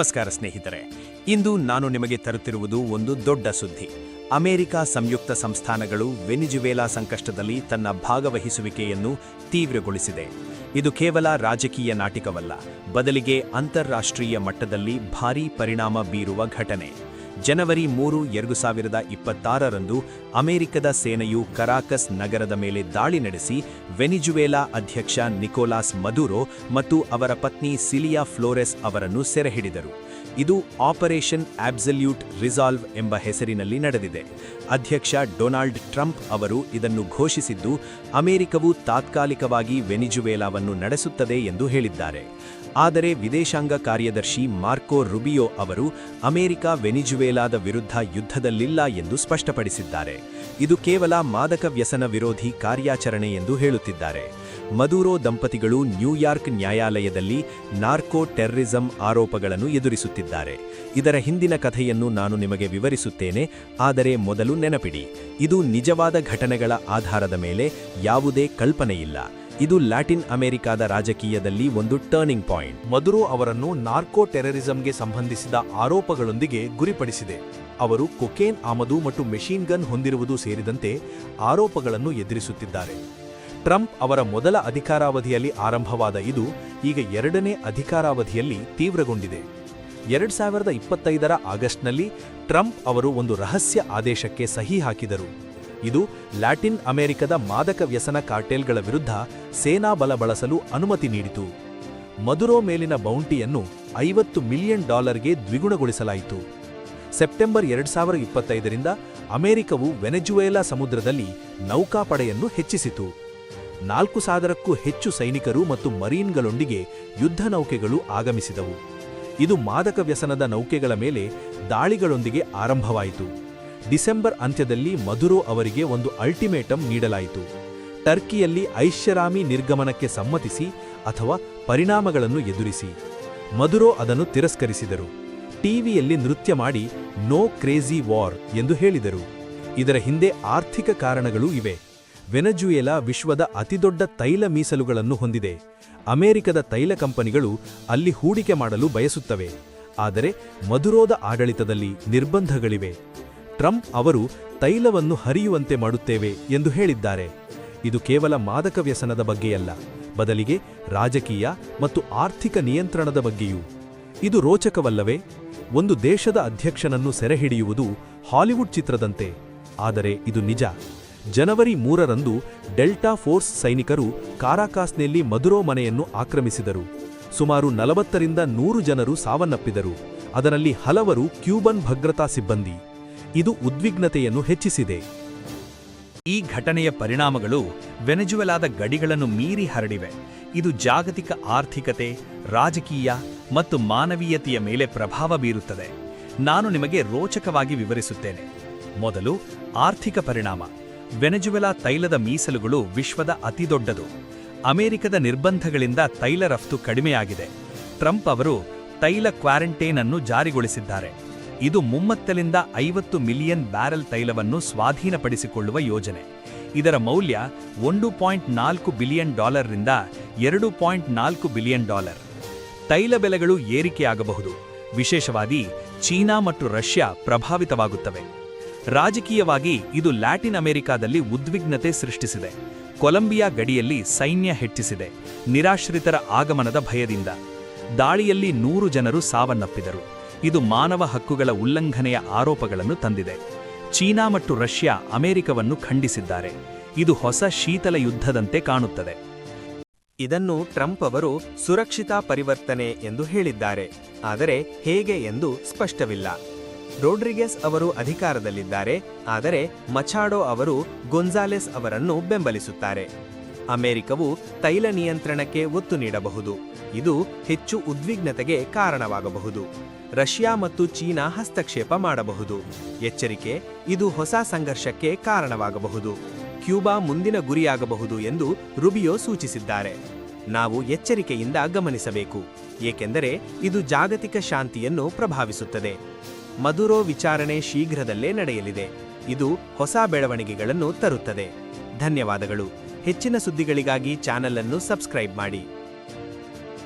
ನಮಸ್ಕಾರ ಸ್ನೇಹಿತರೆ. ಇಂದು ನಾನು ನಿಮಗೆ ತರುತ್ತಿರುವುದು ಒಂದು ದೊಡ್ಡ ಸುದ್ದಿ. ಅಮೆರಿಕ ಸಂಯುಕ್ತ ಸಂಸ್ಥಾನಗಳು ವೆನಿಜುವೆಲಾ ಸಂಕಷ್ಟದಲ್ಲಿ ತನ್ನ ಭಾಗವಹಿಸುವಿಕೆಯನ್ನು ತೀವ್ರಗೊಳಿಸಿದೆ. ಇದು ಕೇವಲ ರಾಜಕೀಯ ನಾಟಕವಲ್ಲ, ಬದಲಿಗೆ ಅಂತಾರಾಷ್ಟ್ರೀಯ ಮಟ್ಟದಲ್ಲಿ ಭಾರೀ ಪರಿಣಾಮ ಬೀರುವ ಘಟನೆ. ಜನವರಿ ಮೂರು, ಎರಡು ಸಾವಿರದ ಇಪ್ಪತ್ತಾರರಂದು ಅಮೆರಿಕದ ಸೇನೆಯು ಕರಾಕಸ್ ನಗರದ ಮೇಲೆ ದಾಳಿ ನಡೆಸಿ ವೆನಿಜುವೆಲಾ ಅಧ್ಯಕ್ಷ ನಿಕೋಲಾಸ್ ಮದುರೋ ಮತ್ತು ಅವರ ಪತ್ನಿ ಸಿಲಿಯಾ ಫ್ಲೋರೆಸ್ ಅವರನ್ನು ಸೆರೆಹಿಡಿದರು. ಇದು ಆಪರೇಷನ್ ಆಬ್ಸಲ್ಯೂಟ್ ರಿಸಾಲ್ವ್ ಎಂಬ ಹೆಸರಿನಲ್ಲಿ ನಡೆದಿದೆ. ಅಧ್ಯಕ್ಷ ಡೊನಾಲ್ಡ್ ಟ್ರಂಪ್ ಅವರು ಇದನ್ನು ಘೋಷಿಸಿದ್ದು, ಅಮೆರಿಕವು ತಾತ್ಕಾಲಿಕವಾಗಿ ವೆನಿಜುವೆಲಾವನ್ನು ನಡೆಸುತ್ತದೆ ಎಂದು ಹೇಳಿದ್ದಾರೆ. ಆದರೆ ವಿದೇಶಾಂಗ ಕಾರ್ಯದರ್ಶಿ ಮಾರ್ಕೋ ರುಬಿಯೋ ಅವರು, ಅಮೆರಿಕ ವೆನಿಜುವೆಲಾದ ವಿರುದ್ಧ ಯುದ್ಧದಲ್ಲಿಲ್ಲ ಎಂದು ಸ್ಪಷ್ಟಪಡಿಸಿದ್ದಾರೆ. ಇದು ಕೇವಲ ಮಾದಕ ವ್ಯಸನ ವಿರೋಧಿ ಕಾರ್ಯಾಚರಣೆ ಎಂದು ಹೇಳುತ್ತಿದ್ದಾರೆ. ಮದೂರೋ ದಂಪತಿಗಳು ನ್ಯೂಯಾರ್ಕ್ ನ್ಯಾಯಾಲಯದಲ್ಲಿ ನಾರ್ಕೋ ಟೆರ್ರಿಸಂ ಆರೋಪಗಳನ್ನು ಎದುರಿಸುತ್ತಿದ್ದಾರೆ. ಇದರ ಹಿಂದಿನ ಕಥೆಯನ್ನು ನಾನು ನಿಮಗೆ ವಿವರಿಸುತ್ತೇನೆ, ಆದರೆ ಮೊದಲು ನೆನಪಿಡಿ. ಇದು ನಿಜವಾದ ಘಟನೆಗಳ ಆಧಾರದ ಮೇಲೆ ಯಾವುದೇ ಕಲ್ಪನೆಯಿಲ್ಲ. ಇದು ಲ್ಯಾಟಿನ್ ಅಮೆರಿಕಾದ ರಾಜಕೀಯದಲ್ಲಿ ಒಂದು ಟರ್ನಿಂಗ್ ಪಾಯಿಂಟ್. ಮದುರೋ ಅವರನ್ನು ನಾರ್ಕೋ ಟೆರರಿಸಂಗೆ ಸಂಬಂಧಿಸಿದ ಆರೋಪಗಳೊಂದಿಗೆ ಗುರಿಪಡಿಸಿದೆ. ಅವರು ಕೊಕೇನ್, ಆಮದು ಮತ್ತು ಮೆಷಿನ್ ಗನ್ ಹೊಂದಿರುವುದು ಸೇರಿದಂತೆ ಆರೋಪಗಳನ್ನು ಎದುರಿಸುತ್ತಿದ್ದಾರೆ. ಟ್ರಂಪ್ ಅವರ ಮೊದಲ ಅಧಿಕಾರಾವಧಿಯಲ್ಲಿ ಆರಂಭವಾದ ಇದು ಈಗ ಎರಡನೇ ಅಧಿಕಾರಾವಧಿಯಲ್ಲಿ ತೀವ್ರಗೊಂಡಿದೆ. ಎರಡ್ ಸಾವಿರದ ಇಪ್ಪತ್ತೈದರ ಆಗಸ್ಟ್ನಲ್ಲಿ ಟ್ರಂಪ್ ಅವರು ಒಂದು ರಹಸ್ಯ ಆದೇಶಕ್ಕೆ ಸಹಿ ಹಾಕಿದರು. ಇದು ಲ್ಯಾಟಿನ್ ಅಮೆರಿಕದ ಮಾದಕ ವ್ಯಸನ ಕಾರ್ಟೆಲ್ಗಳ ವಿರುದ್ಧ ಸೇನಾ ಬಲ ಬಳಸಲು ಅನುಮತಿ ನೀಡಿತು. ಮದುರೋ ಮೇಲಿನ ಬೌಂಟಿಯನ್ನು ಐವತ್ತು ಮಿಲಿಯನ್ ಡಾಲರ್ಗೆ ದ್ವಿಗುಣಗೊಳಿಸಲಾಯಿತು. ಸೆಪ್ಟೆಂಬರ್ ಎರಡು ಸಾವಿರದ ಇಪ್ಪತ್ತೈದರಿಂದ ಅಮೆರಿಕವು ವೆನೆಜುವೆಲಾ ಸಮುದ್ರದಲ್ಲಿ ನೌಕಾಪಡೆಯನ್ನು ಹೆಚ್ಚಿಸಿತು. ನಾಲ್ಕು ಸಾವಿರಕ್ಕೂ ಹೆಚ್ಚು ಸೈನಿಕರು ಮತ್ತು ಮರೀನ್ಗಳೊಂದಿಗೆ ಯುದ್ಧ ನೌಕೆಗಳು ಆಗಮಿಸಿದವು. ಇದು ಮಾದಕ ವ್ಯಸನದ ನೌಕೆಗಳ ಮೇಲೆ ದಾಳಿಗಳೊಂದಿಗೆ ಆರಂಭವಾಯಿತು. ಡಿಸೆಂಬರ್ ಅಂತ್ಯದಲ್ಲಿ ಮಧುರೋ ಅವರಿಗೆ ಒಂದು ಅಲ್ಟಿಮೇಟಂ ನೀಡಲಾಯಿತು. ಟರ್ಕಿಯಲ್ಲಿ ಐಷಾರಾಮಿ ನಿರ್ಗಮನಕ್ಕೆ ಸಮ್ಮತಿಸಿ ಅಥವಾ ಪರಿಣಾಮಗಳನ್ನು ಎದುರಿಸಿ. ಮಧುರೋ ಅದನ್ನು ತಿರಸ್ಕರಿಸಿದರು. ಟಿವಿಯಲ್ಲಿ ನೃತ್ಯ ಮಾಡಿ ನೋ ಕ್ರೇಜಿ ವಾರ್ ಎಂದು ಹೇಳಿದರು. ಇದರ ಹಿಂದೆ ಆರ್ಥಿಕ ಕಾರಣಗಳೂ ಇವೆ. ವೆನಜುಯೆಲಾ ವಿಶ್ವದ ಅತಿದೊಡ್ಡ ತೈಲ ಮೀಸಲುಗಳನ್ನು ಹೊಂದಿದೆ. ಅಮೆರಿಕದ ತೈಲ ಕಂಪನಿಗಳು ಅಲ್ಲಿ ಹೂಡಿಕೆ ಮಾಡಲು ಬಯಸುತ್ತವೆ. ಆದರೆ ಮಧುರೋದ ಆಡಳಿತದಲ್ಲಿ ನಿರ್ಬಂಧಗಳಿವೆ. ಟ್ರಂಪ್ ಅವರು ತೈಲವನ್ನು ಹರಿಯುವಂತೆ ಮಾಡುತ್ತೇವೆ ಎಂದು ಹೇಳಿದ್ದಾರೆ. ಇದು ಕೇವಲ ಮಾದಕ ವ್ಯಸನದ ಬಗ್ಗೆಯಲ್ಲ. ಬದಲಿಗೆ ರಾಜಕೀಯ ಮತ್ತು ಆರ್ಥಿಕ ನಿಯಂತ್ರಣದ ಬಗ್ಗೆಯೂ. ಇದು ರೋಚಕವಲ್ಲವೇ? ಒಂದು ದೇಶದ ಅಧ್ಯಕ್ಷನನ್ನು ಸೆರೆಹಿಡಿಯುವುದು ಹಾಲಿವುಡ್ ಚಿತ್ರದಂತೆ. ಆದರೆ ಇದು ನಿಜ. ಜನವರಿ ಮೂರರಂದು ಡೆಲ್ಟಾ ಫೋರ್ಸ್ ಸೈನಿಕರು ಕಾರಾಕಾಸ್ನಲ್ಲಿ ಮಧುರೋ ಮನೆಯನ್ನು ಆಕ್ರಮಿಸಿದರು. ಸುಮಾರು ನಲವತ್ತರಿಂದ ನೂರು ಜನರು ಸಾವನ್ನಪ್ಪಿದರು. ಅದರಲ್ಲಿ ಹಲವರು ಕ್ಯೂಬನ್ ಭದ್ರತಾ ಸಿಬ್ಬಂದಿ. ಇದು ಉದ್ವಿಗ್ನತೆಯನ್ನು ಹೆಚ್ಚಿಸಿದೆ. ಈ ಘಟನೆಯ ಪರಿಣಾಮಗಳು ವೆನೆಜುವೆಲಾದ ಗಡಿಗಳನ್ನು ಮೀರಿ ಹರಡಿವೆ. ಇದು ಜಾಗತಿಕ ಆರ್ಥಿಕತೆ, ರಾಜಕೀಯ ಮತ್ತು ಮಾನವೀಯತೆಯ ಮೇಲೆ ಪ್ರಭಾವ ಬೀರುತ್ತದೆ. ನಾನು ನಿಮಗೆ ರೋಚಕವಾಗಿ ವಿವರಿಸುತ್ತೇನೆ. ಮೊದಲು ಆರ್ಥಿಕ ಪರಿಣಾಮ. ವೆನೆಜುವೆಲಾ ತೈಲದ ಮೀಸಲುಗಳು ವಿಶ್ವದ ಅತಿದೊಡ್ಡದು ಅಮೆರಿಕದ ನಿರ್ಬಂಧಗಳಿಂದ ತೈಲ ರಫ್ತು ಕಡಿಮೆಯಾಗಿದೆ. ಟ್ರಂಪ್ ಅವರು ತೈಲ ಕ್ವಾರಂಟೈನ್ ಅನ್ನು ಜಾರಿಗೊಳಿಸಿದ್ದಾರೆ. ಇದು ಮುಮ್ಮತ್ತಲಿಂದ ಐವತ್ತು ಮಿಲಿಯನ್ ಬ್ಯಾರೆಲ್ ತೈಲವನ್ನು ಸ್ವಾಧೀನಪಡಿಸಿಕೊಳ್ಳುವ ಯೋಜನೆ. ಇದರ ಮೌಲ್ಯ ಒಂದು ಪಾಯಿಂಟ್ ನಾಲ್ಕು ಬಿಲಿಯನ್ ಡಾಲರ್ರಿಂದ ಎರಡು ಪಾಯಿಂಟ್ ನಾಲ್ಕು ಬಿಲಿಯನ್ ಡಾಲರ್. ತೈಲ ಬೆಲೆಗಳು ಏರಿಕೆಯಾಗಬಹುದು. ವಿಶೇಷವಾಗಿ ಚೀನಾ ಮತ್ತು ರಷ್ಯಾ ಪ್ರಭಾವಿತವಾಗುತ್ತವೆ. ರಾಜಕೀಯವಾಗಿ ಇದು ಲ್ಯಾಟಿನ್ ಅಮೆರಿಕಾದಲ್ಲಿ ಉದ್ವಿಗ್ನತೆ ಸೃಷ್ಟಿಸಿದೆ. ಕೊಲಂಬಿಯಾ ಗಡಿಯಲ್ಲಿ ಸೈನ್ಯ ಹೆಚ್ಚಿಸಿದೆ, ನಿರಾಶ್ರಿತರ ಆಗಮನದ ಭಯದಿಂದ. ದಾಳಿಯಲ್ಲಿ ನೂರು ಜನರು ಸಾವನ್ನಪ್ಪಿದರು. ಇದು ಮಾನವ ಹಕ್ಕುಗಳ ಉಲ್ಲಂಘನೆಯ ಆರೋಪಗಳನ್ನು ತಂದಿದೆ. ಚೀನಾ ಮತ್ತು ರಷ್ಯಾ ಅಮೆರಿಕವನ್ನು ಖಂಡಿಸಿದ್ದಾರೆ. ಇದು ಹೊಸ ಶೀತಲ ಯುದ್ಧದಂತೆ ಕಾಣುತ್ತದೆ. ಇದನ್ನು ಟ್ರಂಪ್ ಅವರು ಸುರಕ್ಷಿತಾ ಪರಿವರ್ತನೆ ಎಂದು ಹೇಳಿದ್ದಾರೆ. ಆದರೆ ಹೇಗೆ ಎಂದು ಸ್ಪಷ್ಟವಿಲ್ಲ. ರೋಡ್ರಿಗೆಸ್ ಅವರು ಅಧಿಕಾರದಲ್ಲಿದ್ದಾರೆ, ಆದರೆ ಮಚಾಡೋ ಅವರು ಗೊಂಜಾಲೆಸ್ ಅವರನ್ನು ಬೆಂಬಲಿಸುತ್ತಾರೆ. ಅಮೆರಿಕವು ತೈಲ ನಿಯಂತ್ರಣಕ್ಕೆ ಒತ್ತು ನೀಡಬಹುದು. ಇದು ಹೆಚ್ಚು ಉದ್ವಿಗ್ನತೆಗೆ ಕಾರಣವಾಗಬಹುದು. ರಷ್ಯಾ ಮತ್ತು ಚೀನಾ ಹಸ್ತಕ್ಷೇಪ ಮಾಡಬಹುದು. ಎಚ್ಚರಿಕೆ, ಇದು ಹೊಸ ಸಂಘರ್ಷಕ್ಕೆ ಕಾರಣವಾಗಬಹುದು. ಕ್ಯೂಬಾ ಮುಂದಿನ ಗುರಿಯಾಗಬಹುದು ಎಂದು ರುಬಿಯೋ ಸೂಚಿಸಿದ್ದಾರೆ. ನಾವು ಎಚ್ಚರಿಕೆಯಿಂದ ಗಮನಿಸಬೇಕು, ಏಕೆಂದರೆ ಇದು ಜಾಗತಿಕ ಶಾಂತಿಯನ್ನು ಪ್ರಭಾವಿಸುತ್ತದೆ. ಮಧುರೋ ವಿಚಾರಣೆ ಶೀಘ್ರದಲ್ಲೇ ನಡೆಯಲಿದೆ. ಇದು ಹೊಸ ಬೆಳವಣಿಗೆಗಳನ್ನು ತರುತ್ತದೆ. ಧನ್ಯವಾದಗಳು. ಹೆಚ್ಚಿನ ಸುದ್ದಿಗಳಿಗಾಗಿ ಚಾನಲ್ ಅನ್ನು ಸಬ್ಸ್ಕ್ರೈಬ್ ಮಾಡಿ.